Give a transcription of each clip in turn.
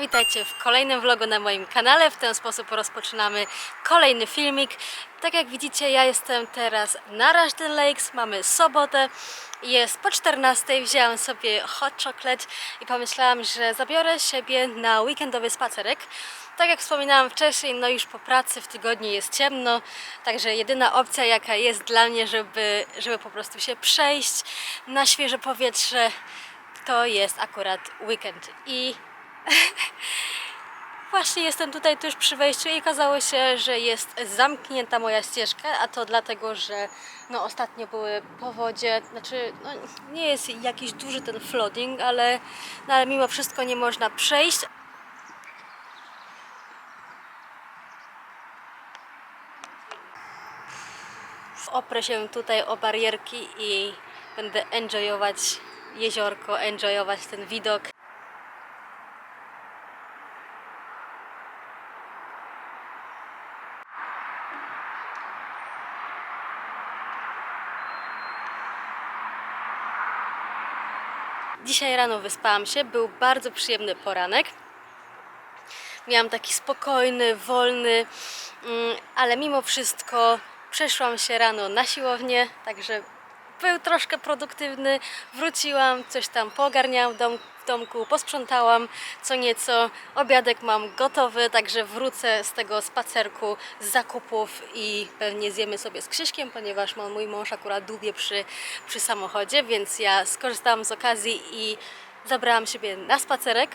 Witajcie w kolejnym vlogu na moim kanale. W ten sposób rozpoczynamy kolejny filmik. Tak jak widzicie, ja jestem teraz na Rushden Lakes, mamy sobotę. Jest po 14, wzięłam sobie hot chocolate i pomyślałam, że zabiorę siebie na weekendowy spacerek. Tak jak wspominałam wcześniej, no już po pracy w tygodniu jest ciemno, także jedyna opcja jaka jest dla mnie, żeby, żeby po prostu się przejść na świeże powietrze, to jest akurat weekend. I Właśnie jestem tutaj tuż przy wejściu i okazało się, że jest zamknięta moja ścieżka, a to dlatego, że no, ostatnio były powodzie, znaczy no, nie jest jakiś duży ten flooding, ale, no, ale mimo wszystko nie można przejść. Oprę się tutaj o barierki i będę enjoyować jeziorko, enjoyować ten widok. Dzisiaj rano wyspałam się, był bardzo przyjemny poranek. Miałam taki spokojny, wolny, mm, ale mimo wszystko przeszłam się rano na siłownię, także był troszkę produktywny. Wróciłam, coś tam poogarniałam w, dom, w domku, posprzątałam co nieco. Obiadek mam gotowy, także wrócę z tego spacerku z zakupów i pewnie zjemy sobie z Krzyśkiem, ponieważ mo- mój mąż akurat dłubie przy, przy samochodzie, więc ja skorzystałam z okazji i zabrałam siebie na spacerek.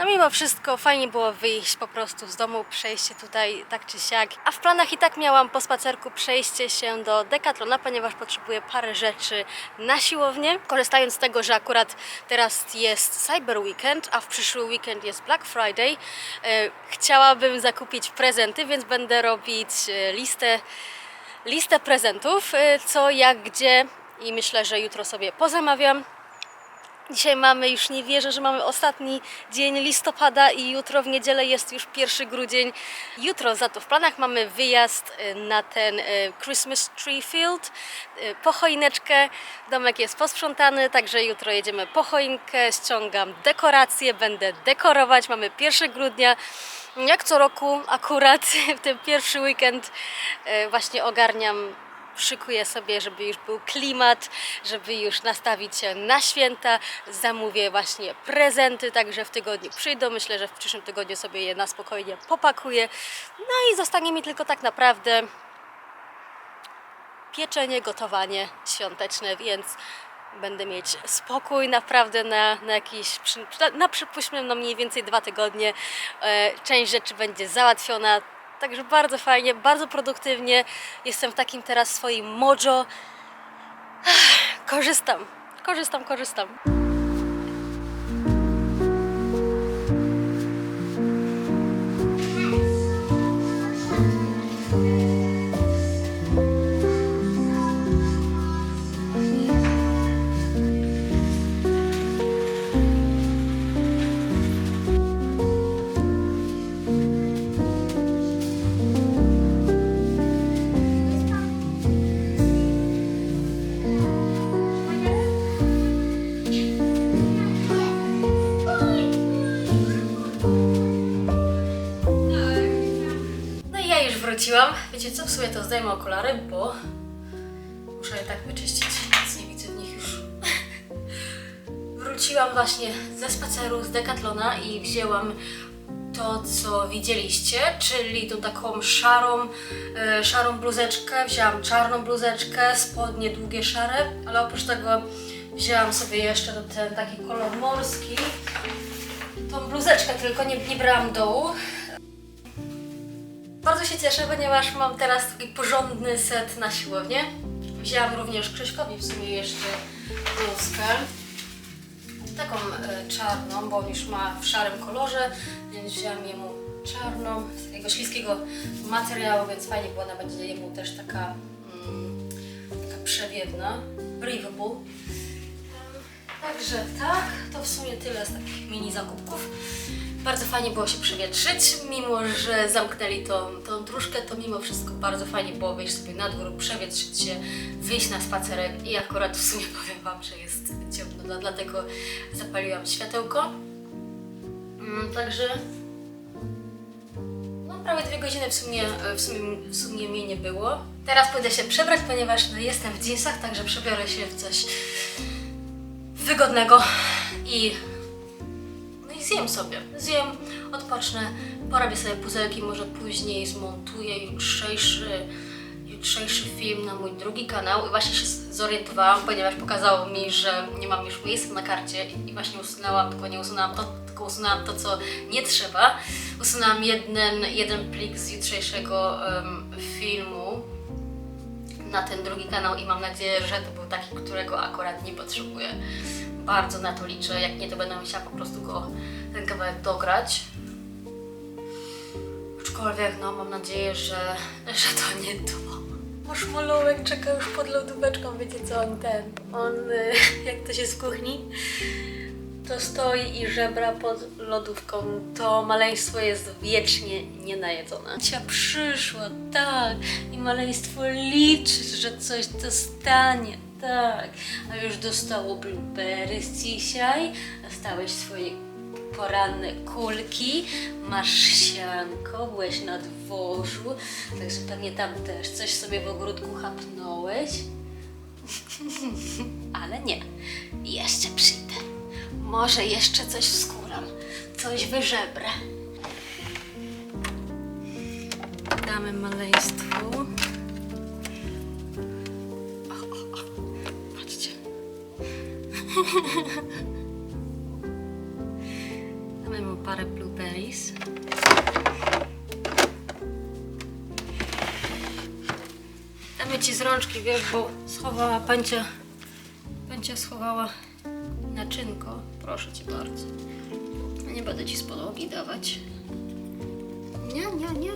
No mimo wszystko fajnie było wyjść po prostu z domu, przejście tutaj tak czy siak. A w planach i tak miałam po spacerku przejście się do Decathlona, ponieważ potrzebuję parę rzeczy na siłownię. Korzystając z tego, że akurat teraz jest Cyber Weekend, a w przyszły weekend jest Black Friday, e, chciałabym zakupić prezenty, więc będę robić e, listę listę prezentów, e, co, jak, gdzie i myślę, że jutro sobie pozamawiam. Dzisiaj mamy, już nie wierzę, że mamy ostatni dzień listopada i jutro w niedzielę jest już 1 grudzień. Jutro za to w planach mamy wyjazd y, na ten y, Christmas Tree Field y, po choineczkę. Domek jest posprzątany, także jutro jedziemy po choinkę, ściągam dekoracje, będę dekorować. Mamy 1 grudnia. Jak co roku akurat w ten pierwszy weekend właśnie ogarniam szykuję sobie, żeby już był klimat, żeby już nastawić się na święta. Zamówię właśnie prezenty, także w tygodniu przyjdą. Myślę, że w przyszłym tygodniu sobie je na spokojnie popakuję. No i zostanie mi tylko tak naprawdę pieczenie, gotowanie świąteczne, więc będę mieć spokój naprawdę na, na na, na przypuśćmy no mniej więcej dwa tygodnie. E, część rzeczy będzie załatwiona, także bardzo fajnie, bardzo produktywnie. Jestem w takim teraz swoim mojo. Korzystam, korzystam, korzystam. Wiecie co, w sumie to zdejmę okulary, bo muszę je tak wyczyścić, więc nie widzę w nich już. Wróciłam właśnie ze spaceru z Decathlona i wzięłam to, co widzieliście, czyli tą taką szarą, e, szarą bluzeczkę. Wzięłam czarną bluzeczkę, spodnie długie szare, ale oprócz tego wzięłam sobie jeszcze ten taki kolor morski. Tą bluzeczkę tylko nie, nie brałam dołu, bardzo się cieszę, ponieważ mam teraz taki porządny set na siłownię. Wzięłam również Krzyśkowi w sumie jeszcze bluzkę. Taką e, czarną, bo on już ma w szarym kolorze, więc wzięłam jemu czarną, z takiego śliskiego materiału, więc fajnie, bo ona będzie jemu też taka, mm, taka przewiewna, breathable. Także tak, to w sumie tyle z takich mini zakupków. Bardzo fajnie było się przewietrzyć, mimo że zamknęli tą, tą dróżkę, to mimo wszystko bardzo fajnie było wyjść sobie na dwór, przewietrzyć się, wyjść na spacerek i akurat w sumie powiem Wam, że jest ciemno, no, dlatego zapaliłam światełko. Mm, Także no, prawie dwie godziny w sumie, w, sumie, w sumie mnie nie było. Teraz pójdę się przebrać, ponieważ no, jestem w jeansach, także przebiorę się w coś wygodnego i i zjem sobie. Zjem, odpocznę, porobię sobie puzelki, może później zmontuję jutrzejszy, jutrzejszy film na mój drugi kanał i właśnie się zorientowałam, ponieważ pokazało mi, że nie mam już miejsca na karcie i właśnie usunęłam, tylko nie usunęłam to, tylko usunęłam to, co nie trzeba. Usunęłam jeden, jeden plik z jutrzejszego em, filmu na ten drugi kanał i mam nadzieję, że to był taki, którego akurat nie potrzebuję. Bardzo na to liczę, jak nie to będę musiała po prostu go, ten kawałek dograć. Aczkolwiek no mam nadzieję, że, że to nie to. Nasz malołek czeka już pod lodóweczką, wiecie co on ten, on y, jak to się z kuchni, to stoi i żebra pod lodówką. To maleństwo jest wiecznie nienajedzone. Cia przyszła, tak, i maleństwo liczy, że coś dostanie, tak. A już dostało blueberries dzisiaj, dostałeś swoje poranne kulki, masz sianko, byłeś na dworzu, także pewnie tam też coś sobie w ogródku chapnąłeś. Ale nie, jeszcze przyjdę. Może jeszcze coś wskóram, coś wyżebrę. Damy maleństwu. O, o, o. Patrzcie. Damy mu parę blueberries. Damy ci z rączki, wiesz, bo schowała pancia. Pancia schowała naczynko. Proszę cię bardzo. Nie będę ci z podłogi dawać. Nie, nie, nie.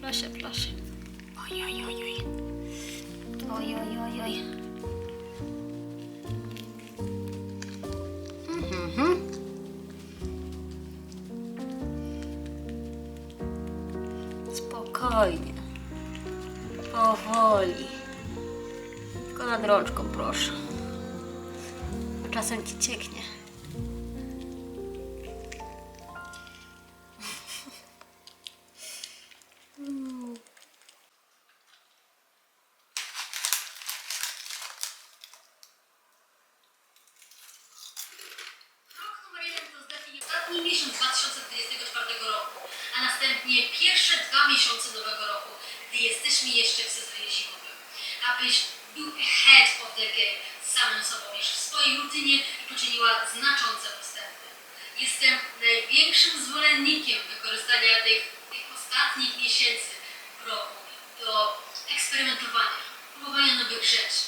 Proszę, proszę. Oj, oj, oj, oj. Oj, oj, oj, oj. Mhm. Spokojnie. Powoli. Tylko nad rączką, proszę. Ci cieknie. Ostatni miesiąc 2024 roku, a następnie pierwsze dwa miesiące nowego roku, gdy jesteśmy jeszcze w sezonie zimowym. Abyś był ahead of the game z samym sobą już w swojej rutynie i poczyniła znaczące postępy. Jestem największym zwolennikiem wykorzystania tych, tych ostatnich miesięcy roku do eksperymentowania, próbowania nowych rzeczy,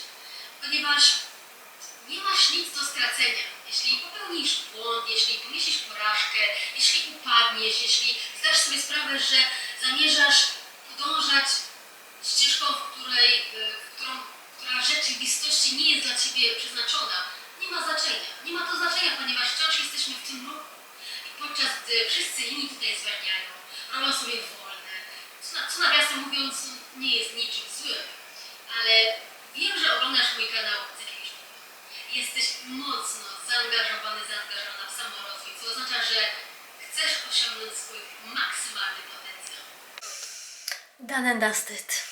ponieważ nie masz nic do stracenia. Jeśli popełnisz błąd, jeśli poniesiesz porażkę, jeśli upadniesz, jeśli zdasz sobie sprawę, że zamierzasz podążać ścieżką, w której, w rzeczywistości nie jest dla Ciebie przeznaczona, nie ma znaczenia. Nie ma to znaczenia, ponieważ wciąż jesteśmy w tym roku. I podczas gdy wszyscy inni tutaj zwalniają, robią sobie wolne, co, co nawiasem mówiąc nie jest niczym złym, ale wiem, że oglądasz mój kanał z jakiegoś powodu jesteś mocno zaangażowany, zaangażowana w samorozwój, co oznacza, że chcesz osiągnąć swój maksymalny potencjał. Done and dusted.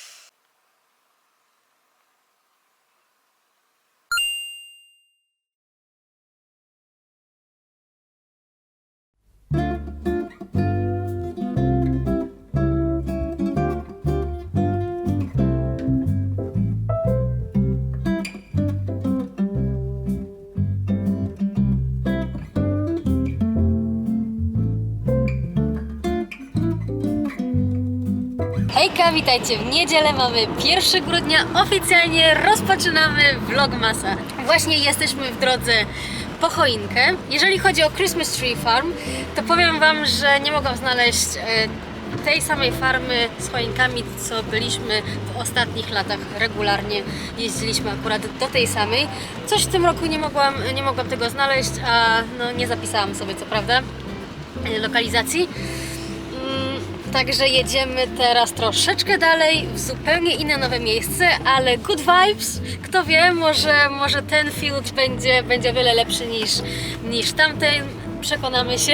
Hejka, witajcie w niedzielę, mamy 1 grudnia, oficjalnie rozpoczynamy Vlogmasa. Właśnie jesteśmy w drodze po choinkę. Jeżeli chodzi o Christmas Tree Farm, to powiem Wam, że nie mogłam znaleźć e, tej samej farmy z choinkami, co byliśmy w ostatnich latach regularnie. Jeździliśmy akurat do tej samej. Coś w tym roku nie mogłam, nie mogłam tego znaleźć, a no, nie zapisałam sobie co prawda. e, lokalizacji. Także jedziemy teraz troszeczkę dalej, w zupełnie inne nowe miejsce, ale good vibes. Kto wie, może, może ten field będzie, będzie o wiele lepszy niż, niż tamten. Przekonamy się,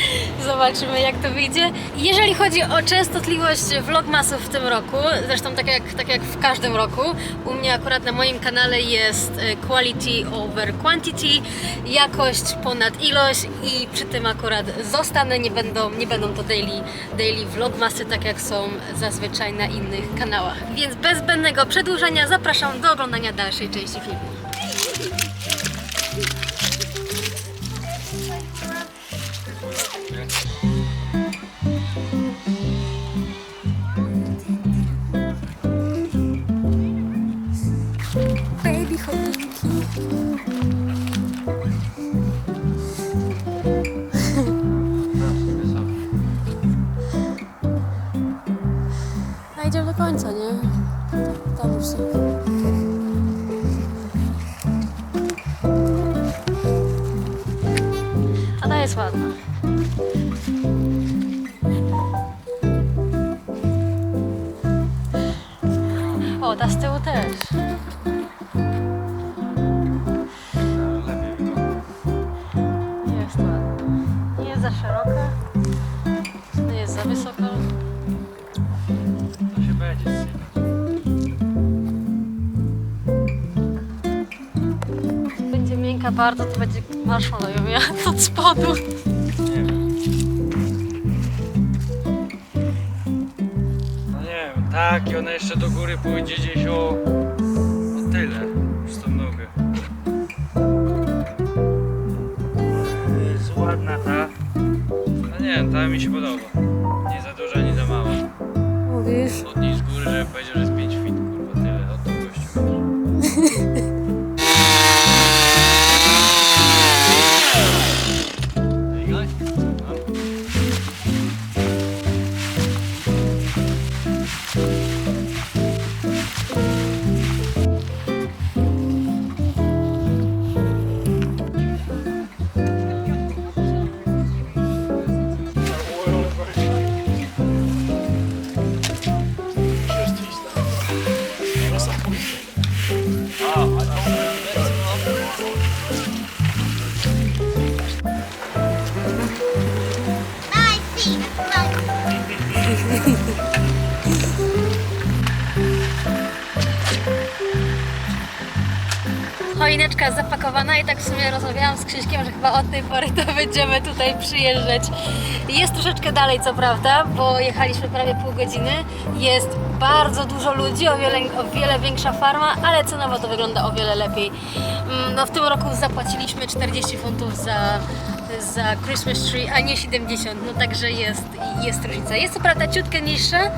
zobaczymy jak to wyjdzie. Jeżeli chodzi o częstotliwość vlogmasów w tym roku, zresztą tak jak, tak jak w każdym roku, u mnie akurat na moim kanale jest e, quality over quantity, jakość ponad ilość i przy tym akurat zostanę, nie będą, nie będą to daily, daily vlogmasy, tak jak są zazwyczaj na innych kanałach. Więc bez zbędnego przedłużenia zapraszam do oglądania dalszej części filmu. Bardzo, to będzie marshmallow ja od spodu. Nie wiem. No nie wiem, tak i ona jeszcze do góry pójdzie gdzieś o, o tyle. Już tą nogę. Jest ładna ta. No nie wiem, ta mi się podoba. Nie za duża, nie za mała. Mówisz? Od niej z góry, żeby powiedział, że Choineczka zapakowana i tak w sumie rozmawiałam z Krzyśkiem, że chyba od tej pory to będziemy tutaj przyjeżdżać. Jest troszeczkę dalej co prawda, bo jechaliśmy prawie pół godziny. Jest bardzo dużo ludzi, o wiele, o wiele większa farma, ale cenowo to wygląda o wiele lepiej. Mm, No w tym roku zapłaciliśmy 40 funtów za za Christmas tree, a nie 70, no także jest, jest różnica. Jest to prawda ciutkę niższa,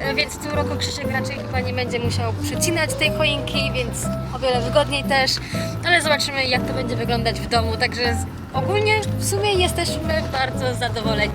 e, więc w tym roku Krzysiek raczej chyba nie będzie musiał przycinać tej choinki, więc o wiele wygodniej też, ale zobaczymy jak to będzie wyglądać w domu, także ogólnie w sumie jesteśmy bardzo zadowoleni.